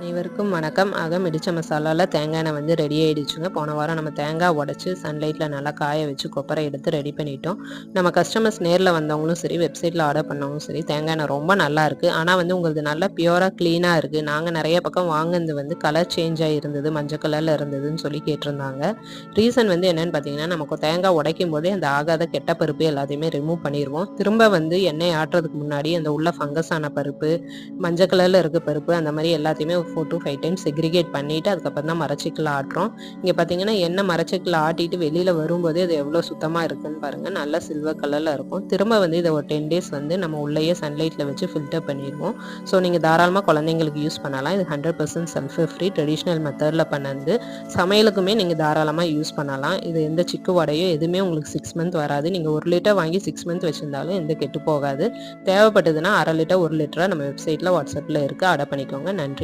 அனைவருக்கும் வணக்கம். ஆக மிடிச்ச மசாலாவில் தேங்காய் எண்ணெய் வந்து ரெடி ஆகிடுச்சுங்க போன வாரம் நம்ம தேங்காய் உடச்சி சன்லைட்டில் நல்லா காய வச்சு கொப்பரை எடுத்து ரெடி பண்ணிட்டோம். நம்ம கஸ்டமர்ஸ் நேரில் வந்தவங்களும் சரி வெப்சைட்டில் ஆர்டர் பண்ணவங்களும் சரி தேங்காய் எண்ணெய் ரொம்ப நல்லா இருக்குது ஆனால் வந்து உங்களுக்கு நல்லா பியூராக க்ளீனாக இருக்குது நாங்கள் நிறைய பக்கம் வாங்கினது வந்து கலர் சேஞ்ச் ஆகிருந்தது மஞ்சள் கலரில் இருந்ததுன்னு சொல்லி கேட்டிருந்தாங்க. ரீசன் வந்து என்னென்னு பார்த்தீங்கன்னா நமக்கு தேங்காய் உடைக்கும் போதே அந்த ஆகாத கெட்ட பருப்பு எல்லாத்தையுமே ரிமூவ் பண்ணிடுவோம் திரும்ப வந்து எண்ணெய் ஆட்டுறதுக்கு முன்னாடி அந்த உள்ள ஃபங்கஸான பருப்பு மஞ்சள் கலரில் இருக்க பருப்பு அந்த மாதிரி எல்லாத்தையுமே four to five times segregate பண்ணிவிட்டு அதுக்கப்புறம் தான் மரச்சிக்கில் ஆட்டுறோம். இங்கே பார்த்தீங்கன்னா எண்ணெய் மரச்சிக்கில் ஆட்டிட்டு வெளியில் வரும்போதே அது எவ்வளோ சுத்தமாக இருக்குன்னு பாருங்கள் நல்லா சில்வர் கலரில் இருக்கும். திரும்ப வந்து இதை ஒரு டென் டேஸ் வந்து நம்ம உள்ளேயே சன்லைட்டில் வச்சு ஃபில்டர் பண்ணிடுவோம். ஸோ நீங்கள் தாராளமாக குழந்தைங்களுக்கு யூஸ் பண்ணலாம். இது hundred percent sulphur free traditional மெத்தடில் பண்ணது. சமையலுக்குமே நீங்கள் தாராளமாக யூஸ் பண்ணலாம். இது எந்த சிக்கு வடையோ எதுவுமே உங்களுக்கு சிக்ஸ் மந்த் வராது. நீங்கள் ஒரு லிட்டர் வாங்கி சிக்ஸ் மந்த் வச்சுருந்தாலும் எந்த கெட்டு போகாது. தேவைப்பட்டதுன்னா அரை லிட்டர் ஒரு லிட்டராக நம்ம வெப்சைட்டில் வாட்ஸ்அப்பில் இருக்குது ஆர்டர் பண்ணிக்கோங்க. நன்றி.